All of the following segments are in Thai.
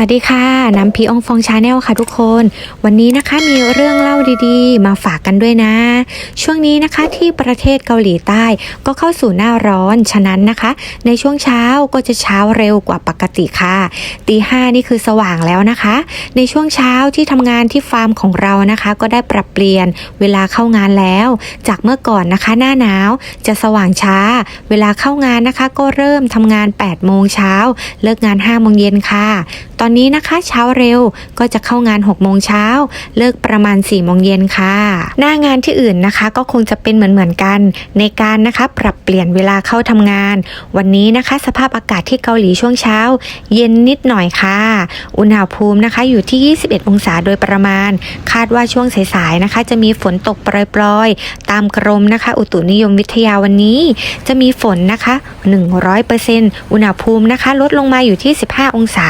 วัสดีค่ะ น้ำพีอองฟองชาแนลค่ะทุกคน วันนี้นะคะมีเรื่องเล่าดีๆ มาฝากกันด้วยนะ ช่วงนี้นะคะที่ประเทศเกาหลีใต้ก็เข้าสู่หน้าร้อน ฉะนั้นนะคะ ในช่วงเช้าก็จะเช้าเร็วกว่าปกติค่ะตีห้านี่คือสว่างแล้วนะคะ ในช่วงเช้าที่ทำงานที่ฟาร์มของเรานะคะ ก็ได้ปรับเปลี่ยนเวลาเข้างานแล้ว จากเมื่อก่อนนะคะ หน้าหนาวจะสว่างช้า เวลาเข้างานนะคะ ก็เริ่มทำงาน8โมงเช้าเลิกงาน5โมงเย็นค่ะตอนนี้นะคะ เช้าเร็วก็จะเข้างาน6โมงเช้า เลิกประมาณ4โมงเย็นค่ะ หน้างานที่อื่นนะคะ ก็คงจะเป็นเหมือนเหมือนกัน ในการนะคะปรับเปลี่ยนเวลาเข้าทำงาน วันนี้นะคะ สภาพอากาศที่เกาหลีช่วงเช้า เย็นนิดหน่อยค่ะ อุณหภูมินะคะอยู่ที่ 21 องศาโดยประมาณ คาดว่าช่วงสายๆนะคะ จะมีฝนตกโปรยๆ ตามกรมนะคะ อุตุนิยมวิทยาวันนี้ จะมีฝนนะคะ 100%อุณหภูมินะคะ ลดลงมาอยู่ที่ 15 องศา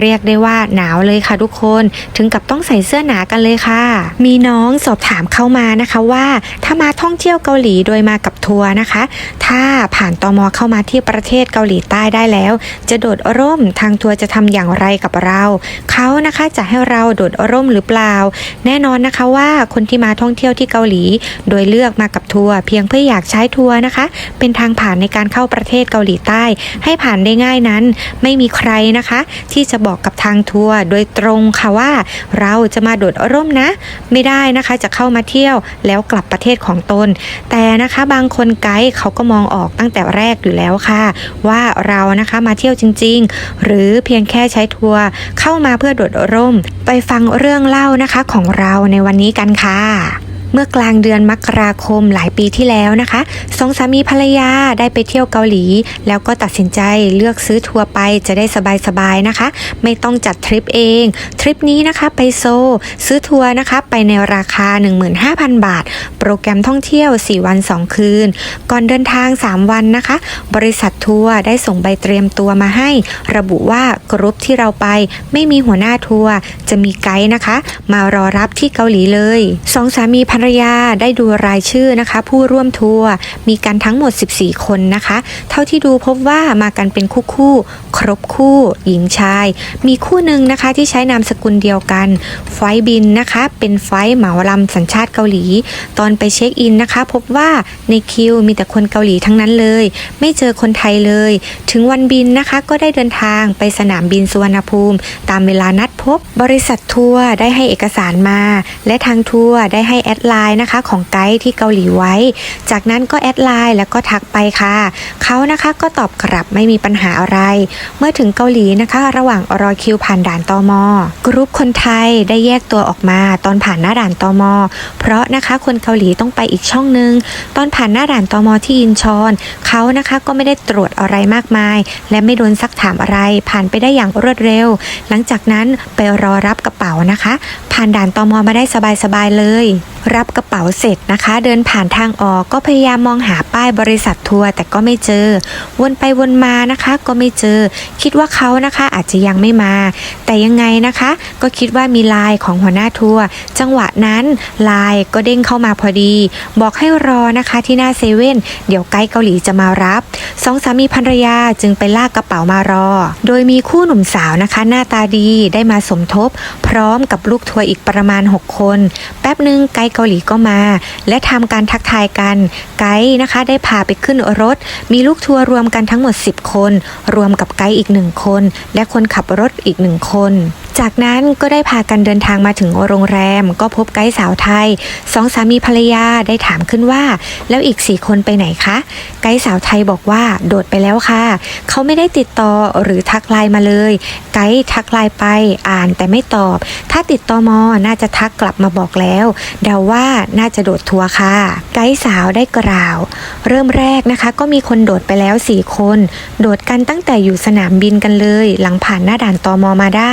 เรียยกได้ว่าหนาวเลยค่ะทุกคนถึงกับต้องใส่เสื้อหนากันเลยค่ะ มีน้องสอบถามเข้ามานะคะว่าถ้ามาท่องเที่ยวเกาหลีโดยมากับทัวร์นะคะ ถ้าผ่านตอมอเข้ามาที่ประเทศเกาหลีใต้ได้แล้ว จะโดดร่มทางทัวร์จะทำอย่างไรกับเราเขานะคะจะให้เราโดดร่มหรือเปล่า แน่นอนนะคะว่าคนที่มาท่องเที่ยวที่เกาหลี โดยเลือกมากับทัวร์เพียงเพื่ออยากใช้ทัวร์นะคะ เป็นทางผ่านในการเข้าประเทศเกาหลีใต้ ให้ผ่านได้ง่ายนั้น ไม่มีใครนะคะ ที่จะบอกกับทางทัวร์โดยตรงค่ะว่า เราจะมาโดดร่มนะ ไม่ได้นะคะจะเข้ามาเที่ยวแล้วกลับประเทศของตน แต่นะคะบางคนไกด์เขาก็มองออกตั้งแต่แรกอยู่แล้วค่ะ ว่าเรานะคะมาเที่ยวจริง ๆ หรือเพียงแค่ใช้ทัวร์เข้ามาเพื่อโดดร่ม ไปฟังเรื่องเล่านะคะของเราในวันนี้กันค่ะ เมื่อกลางเดือนมกราคมหลายปีที่แล้วนะคะสองสามีภรรยาได้ไปเที่ยวเกาหลี แล้วก็ตัดสินใจเลือกซื้อทัวร์ไปจะได้สบายๆนะคะ ไม่ต้องจัดทริปเองทริปนี้นะคะไปโซ ซื้อทัวร์นะคะไปในราคา 15,000 บาท โปรแกรมท่องเที่ยว 4 วัน 2 คืน ก่อนเดินทาง 3 วันนะคะ บริษัททัวร์ได้ส่งใบเตรียมตัวมาให้ ระบุว่ากรุ๊ปที่เราไปไม่มีหัวหน้าทัวร์จะมีไกด์นะคะ มารอรับที่เกาหลีเลยสองสามีภรรยาได้ดูรายชื่อนะคะ ผู้ร่วมทัวร์มีกันทั้งหมด 14 คนนะคะ เท่าที่ดูพบว่ามากันเป็นคู่คู่ครบคู่ หญิงชาย มีคู่หนึ่งนะคะที่ใช้นามสกุลเดียวกัน ไฟบินนะคะ เป็นไฟล์เหมาลำสัญชาติเกาหลี ตอนไปเช็คอินนะคะ พบว่าในคิวมีแต่คนเกาหลีทั้งนั้นเลย ไม่เจอคนไทยเลย ถึงวันบินนะคะก็ได้เดินทางไปสนามบินสุวรรณภูมิ ตามเวลานัดพบ บริษัททัวร์ได้ให้เอกสารมา และทางทัวร์ได้ให้แอดไลน์นะคะของไกด์ที่เกาหลีไว้ จากนั้นก็แอดไลน์แล้วก็ทักไปค่ะเขานะคะก็ตอบกลับไม่มีปัญหาอะไร เมื่อถึงเกาหลีนะคะ ระหว่างรอคิวผ่านด่านตมกรุ๊ปคนไทยได้แยกตัวออกมาตอนผ่านหน้าด่านตมเพราะนะคะคนเกาหลีต้องไปอีกช่องนึง ตอนผ่านหน้าด่านตมที่อินชอนเขานะคะก็ไม่ได้ตรวจอะไรมากมาย และไม่โดนซักถามอะไร ผ่านไปได้อย่างรวดเร็ว หลังจากนั้นไปรอรับกระเป๋านะคะ ผ่านด่านตมมาได้สบายๆเลย รับกระเป๋าเสร็จนะคะ เดินผ่านทางออกก็พยายามมองหาป้ายบริษัททัวร์แต่ก็ไม่เจอ วนไปวนมานะคะ ก็ไม่เจอ คิดว่าเขานะคะอาจจะยังไม่มา แต่ยังไงนะคะ ก็คิดว่ามีไลน์ของหัวหน้าทัวร์จังหวะนั้นไลน์ก็เด้งเข้ามาพอดี บอกให้รอนะคะที่หน้าเซเว่นเดี๋ยวไกด์เกาหลีจะมารับสองสามีภรรยาจึงไปลากกระเป๋ามารอ โดยมีคู่หนุ่มสาวนะคะ หน้าตาดีได้มาสมทบ พร้อมกับลูกทัวร์อีกประมาณ 6 คน แป๊บหนึ่งไกด์เกาหลีก็มา และทำการทักทายกัน ไกด์นะคะได้พาไปขึ้นรถ มีลูกทัวร์รวมกันทั้งหมด 10 คน รวมกับไกด์อีกหนึ่งคน และคนขับรถอีกหนึ่งคน จากนั้นก็ได้พากันเดินทางมาถึงโรงแรม ก็พบไกด์สาวไทยสองสามีภรรยาได้ถามขึ้นว่า แล้วอีกสี่คนไปไหนคะ ไกด์สาวไทยบอกว่าโดดไปแล้วค่ะ เขาไม่ได้ติดต่อหรือทักไลน์มาเลย ไกด์ทักไลน์ไปอ่านแต่ไม่ตอบ ถ้าติดต่อมอน่าจะทักกลับมาบอกแล้ว เดาว่าน่าจะโดดทัวร์ค่ะ ไกด์สาวได้กล่าว เริ่มแรกนะคะ ก็มีคนโดดไปแล้ว 4 คน โดดกันตั้งแต่อยู่สนามบินกันเลย หลังผ่านหน้าด่านตอมอมาได้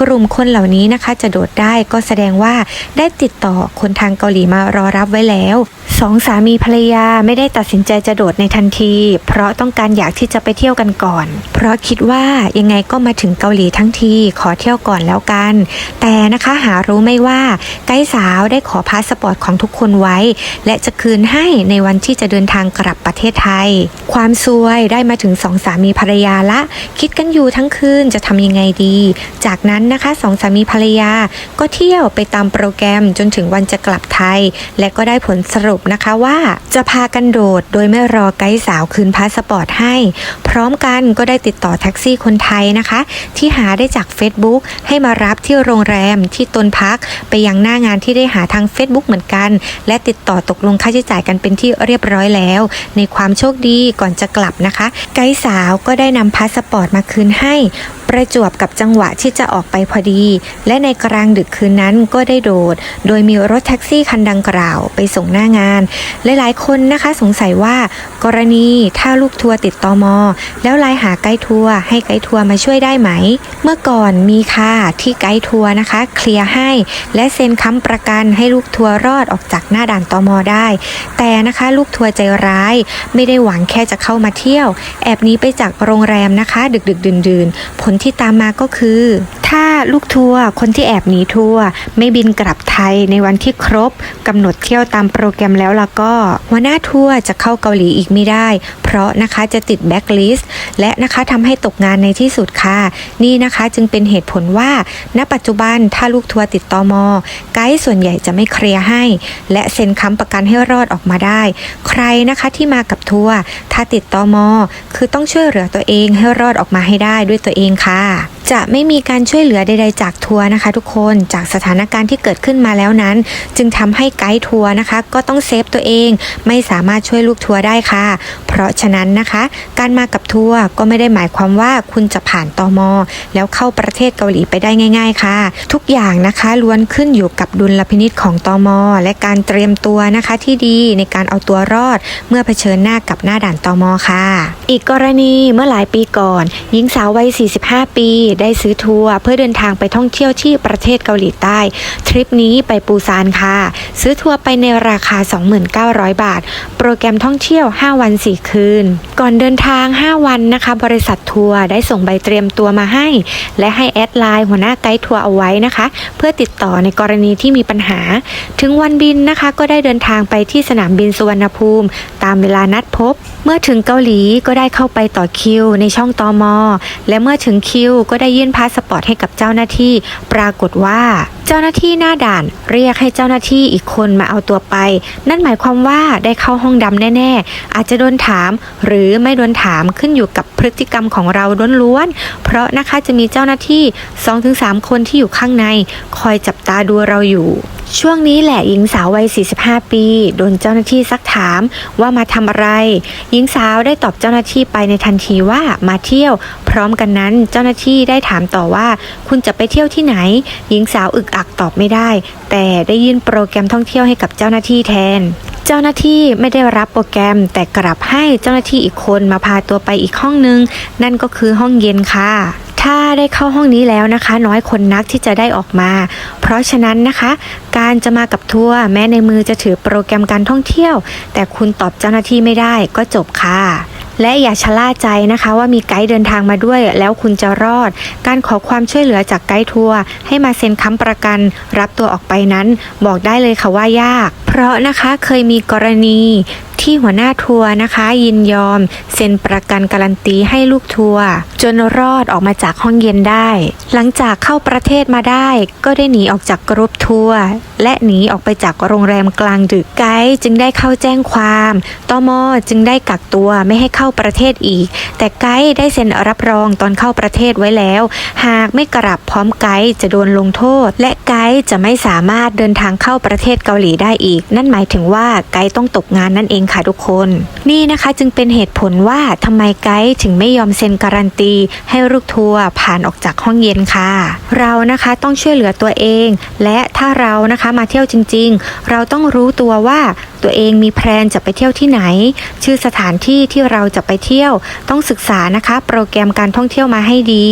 กลุ่มคนเหล่านี้นะคะ จะโดดได้ก็แสดงว่าได้ติดต่อคนทางเกาหลีมารอรับไว้แล้วสองสามีภรรยาไม่ได้ตัดสินใจจะโดดในทันที เพราะต้องการอยากที่จะไปเที่ยวกันก่อน เพราะคิดว่ายังไงก็มาถึงเกาหลีทั้งทีขอเที่ยวก่อนแล้วกัน แต่นะคะหารู้ไม่ว่าไกด์สาวได้ขอพาสปอร์ตของทุกคนไว้ และจะคืนให้ในวันที่จะเดินทางกลับประเทศไทย ความซวยได้มาถึงสองสามีภรรยาละ คิดกันอยู่ทั้งคืนจะทำยังไงดี จากนั้นนะคะสองสามีภรรยาก็เที่ยวไปตามโปรแกรมจนถึงวันจะกลับไทย และก็ได้ผลสรุปนะคะว่าจะพากันโดดโดยไม่รอไกด์สาวคืนพาสปอร์ตให้ พร้อมกันก็ได้ติดต่อแท็กซี่คนไทยนะคะ ที่หาได้จาก Facebook ให้มารับที่โรงแรมที่ตนพักไปยังหน้างานที่ได้หาทาง Facebook เหมือนกัน และติดต่อตกลงค่าใช้จ่ายกันเป็นที่เรียบร้อยแล้ว ในความโชคดีก่อนจะกลับนะคะ ไกด์สาวก็ได้นำพาสปอร์ตมาคืนให้ประจวบกับจังหวะที่จะออกไปพอดี และในกลางดึกคืนนั้นก็ได้โดด โดยมีรถแท็กซี่คันดังกล่าวไปส่งหน้างาน หลายๆ คนนะคะสงสัยว่า กรณีถ้าลูกทัวร์ติดตอมอ แล้วไลน์หาไกด์ทัวร์ให้ไกด์ทัวร์มาช่วยได้ไหม เมื่อก่อนมีค่ะที่ไกด์ทัวร์นะคะ เคลียร์ให้ และเซ็นค้ำประกันให้ลูกทัวร์รอดออกจากหน้าด่านตอมอได้ แต่นะคะลูกทัวร์ใจร้าย ไม่ได้หวังแค่จะเข้ามาเที่ยว แอบหนี้ไปจากโรงแรมนะคะ ดึกดึกดื่นดื่นๆ ผลที่ตามมาก็คือ ถ้าลูกทัวร์คนที่แอบหนีทัวร์ไม่บินกลับไทยในวันที่ครบกำหนดเที่ยวตามโปรแกรมแล้วล่ะก็หัวหน้าทัวร์จะเข้าเกาหลีอีกไม่ได้ เพราะนะคะจะติดแบ็คลิสต์และนะคะทำให้ตกงานในที่สุดค่ะ นี่นะคะจึงเป็นเหตุผลว่า ณ ปัจจุบันถ้าลูกทัวร์ติดตอมอไกด์ส่วนใหญ่จะไม่เครลียร์ให้ และเซ็นค้ำประกันให้รอดออกมาได้ ใครนะคะที่มากับทัวร์ถ้าติดตอมอคือต้องช่วยเหลือตัวเองให้รอดออกมาให้ได้ด้วยตัวเองค่ะ จะไม่มีการช่วยเหลือใด ๆ จากทัวร์นะคะทุกคนจากสถานการณ์ที่เกิดขึ้นมาแล้วนั้น จึงทำให้ไกด์ทัวร์นะคะ ก็ต้องเซฟตัวเอง ไม่สามารถช่วยลูกทัวร์ได้ค่ะ เพราะฉะนั้นนะคะ การมากับทัวร์ก็ไม่ได้หมายความว่าคุณจะผ่านตอมอแล้วเข้าประเทศเกาหลีไปได้ง่าย ๆ ค่ะ ทุกอย่างนะคะล้วนขึ้นอยู่กับดุลพินิษของตอมอและการเตรียมตัวนะคะที่ดีในการเอาตัวรอด เมื่อเผชิญหน้ากับหน้าด่านตอมอค่ะ อีกกรณีเมื่อหลายปีก่อน หญิงสาววัย 45 ปีได้ซื้อทัวร์เพื่อเดินทางไปท่องเที่ยวที่ประเทศเกาหลีใต้ ทริปนี้ไปปูซานค่ะ ซื้อทัวร์ไปในราคา 29,000 บาท โปรแกรมท่องเที่ยว 5 วัน 4 คืน ก่อนเดินทาง 5 วันนะคะ บริษัททัวร์ได้ส่งใบเตรียมตัวมาให้ และให้แอดไลน์หัวหน้าไกด์ทัวร์เอาไว้นะคะ เพื่อติดต่อในกรณีที่มีปัญหา ถึงวันบินนะคะ ก็ได้เดินทางไปที่สนามบินสุวรรณภูมิ ตามเวลานัดพบ เมื่อถึงเกาหลีก็ได้เข้าไปต่อคิว ในช่องตอมอและเมื่อถึงคิวก็ได้ยื่นพาสปอร์ตให้กับเจ้าหน้าที่ ปรากฏว่า เจ้าหน้าที่หน้าด่าน เรียกให้เจ้าหน้าที่อีกคนมาเอาตัวไป นั่นหมายความว่าได้เข้าห้องดำแน่ ๆ อาจจะโดนถาม หรือไม่โดนถามขึ้นอยู่กับพฤติกรรมของเราล้วนๆเพราะนะคะจะมีเจ้าหน้าที่ 2-3 คนที่อยู่ข้างใน คอยจับตาดูเราอยู่ ช่วงนี้แหละหญิงสาววัย 45 ปี โดนเจ้าหน้าที่ซักถามว่ามาทำอะไร หญิงสาวได้ตอบเจ้าหน้าที่ไปในทันทีว่ามาเที่ยว พร้อมกันนั้นเจ้าหน้าที่ได้ถามต่อว่า คุณจะไปเที่ยวที่ไหน หญิงสาวอึกอักตอบไม่ได้ แต่ได้ยื่นโปรแกรมท่องเที่ยวให้กับเจ้าหน้าที่แทนเจ้าหน้าที่ไม่ได้รับโปรแกรม แต่กลับให้เจ้าหน้าที่อีกคนมาพาตัวไปอีกห้องนึง นั่นก็คือห้องเย็นค่ะ ถ้าได้เข้าห้องนี้แล้วนะคะ น้อยคนนักที่จะได้ออกมา เพราะฉะนั้นนะคะ การจะมากับทัวร์แม้ในมือจะถือโปรแกรมการท่องเที่ยว แต่คุณตอบเจ้าหน้าที่ไม่ได้ก็จบค่ะและอย่าชะล่าใจนะคะว่ามีไกด์เดินทางมาด้วย แล้วคุณจะรอด การขอความช่วยเหลือจากไกด์ทัวร์ให้มาเซ็นค้ำประกัน รับตัวออกไปนั้น บอกได้เลยค่ะว่ายาก เพราะนะคะเคยมีกรณี ที่หัวหน้าทัวร์นะคะ ยินยอม เซ็นประกันการันตีให้ลูกทัวร์จนรอดออกมาจากห้องเย็นได้ หลังจากเข้าประเทศมาได้ ก็ได้หนีออกจากกรุ๊ปทัวร์และหนีออกไปจากโรงแรมกลางดึกไกด์จึงได้เข้าแจ้งความตมจึงได้กักตัวไม่ให้เข้าประเทศอีก แต่ไกด์ได้เซ็นรับรองตอนเข้าประเทศไว้แล้ว หากไม่กลับพร้อมไกด์จะโดนลงโทษ และไกด์จะไม่สามารถเดินทางเข้าประเทศเกาหลีได้อีก นั่นหมายถึงว่าไกด์ต้องตกงานนั่นเองค่ะทุกคน นี่นะคะจึงเป็นเหตุผลว่าทำไมไกด์ถึงไม่ยอมเซ็นการันตี ให้ลูกทัวร์ผ่านออกจากห้องเย็นค่ะ เรานะคะต้องช่วยเหลือตัวเอง และถ้าเรานะคะมาเที่ยวจริง ๆ เราต้องรู้ตัวว่าตัวเองมีแพลนจะไปเที่ยวที่ไหน ชื่อสถานที่ที่เราจะไปเที่ยว ต้องศึกษานะคะ โปรแกรมการท่องเที่ยวมาให้ดี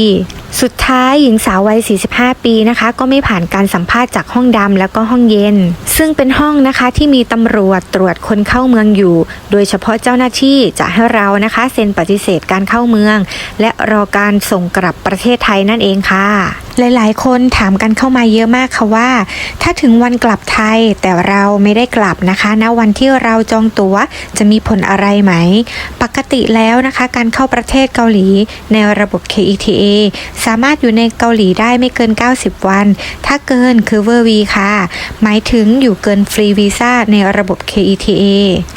สุดท้ายหญิงสาววัย 45 ปีนะคะ ก็ไม่ผ่านการสัมภาษณ์จากห้องดำแล้วก็ห้องเย็น ซึ่งเป็นห้องนะคะที่มีตำรวจตรวจคนเข้าเมืองอยู่ โดยเฉพาะเจ้าหน้าที่จะให้เรานะคะ เซ็นปฏิเสธการเข้าเมือง และรอการส่งกลับประเทศไทยนั่นเองค่ะ หลายๆ คนถามกันเข้ามาเยอะมากค่ะว่า ถ้าถึงวันกลับไทยแต่เราไม่ได้กลับนะคะณวันที่เราจองตั๋วจะมีผลอะไรไหม ปกติแล้วนะคะ การเข้าประเทศเกาหลีในระบบ KETA สามารถอยู่ในเกาหลีได้ไม่เกิน 90 วัน ถ้าเกินคือเวอร์วีค่ะ หมายถึงอยู่เกินฟรีวีซ่าในระบบ KETA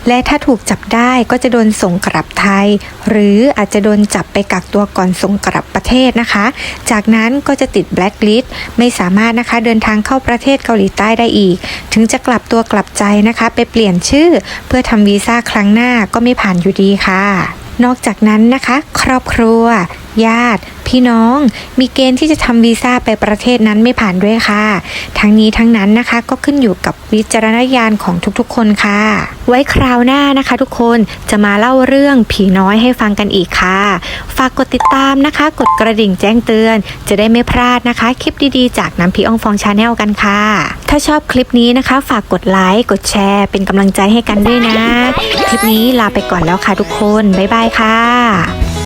และถ้าถูกจับได้ก็จะโดนส่งกลับไทย หรืออาจจะโดนจับไปกักตัวก่อนส่งกลับประเทศนะคะ จากนั้นก็จะติดแบล็คลิสต์ไม่สามารถนะคะเดินทางเข้าประเทศเกาหลีใต้ได้อีก ถึงจะกลับตัวกลับใจนะคะ ไปเปลี่ยนชื่อ เพื่อทำวีซ่าครั้งหน้าก็ไม่ผ่านอยู่ดีค่ะ นอกจากนั้นนะคะ ครอบครัว ญาติ พี่น้อง มีเกณฑ์ที่จะทำวีซ่าไปประเทศนั้นไม่ผ่านด้วยค่ะ ทั้งนี้ทั้งนั้นนะคะก็ขึ้นอยู่กับวิจารณญาณของทุกๆ คนค่ะ ไว้คราวหน้านะคะ ทุกคนจะมาเล่าเรื่องผีน้อยให้ฟังกันอีกค่ะ ฝากกดติดตามนะคะ กดกระดิ่งแจ้งเตือน จะได้ไม่พลาดนะคะ คลิปดีๆ จากน้ำพีอองฟองชาแนลกันค่ะ ถ้าชอบคลิปนี้นะคะ ฝากกดไลค์กดแชร์เป็นกำลังใจให้กันด้วยนะ คลิปนี้ลาไปก่อนแล้วค่ะทุกคน บ๊ายบายค่ะ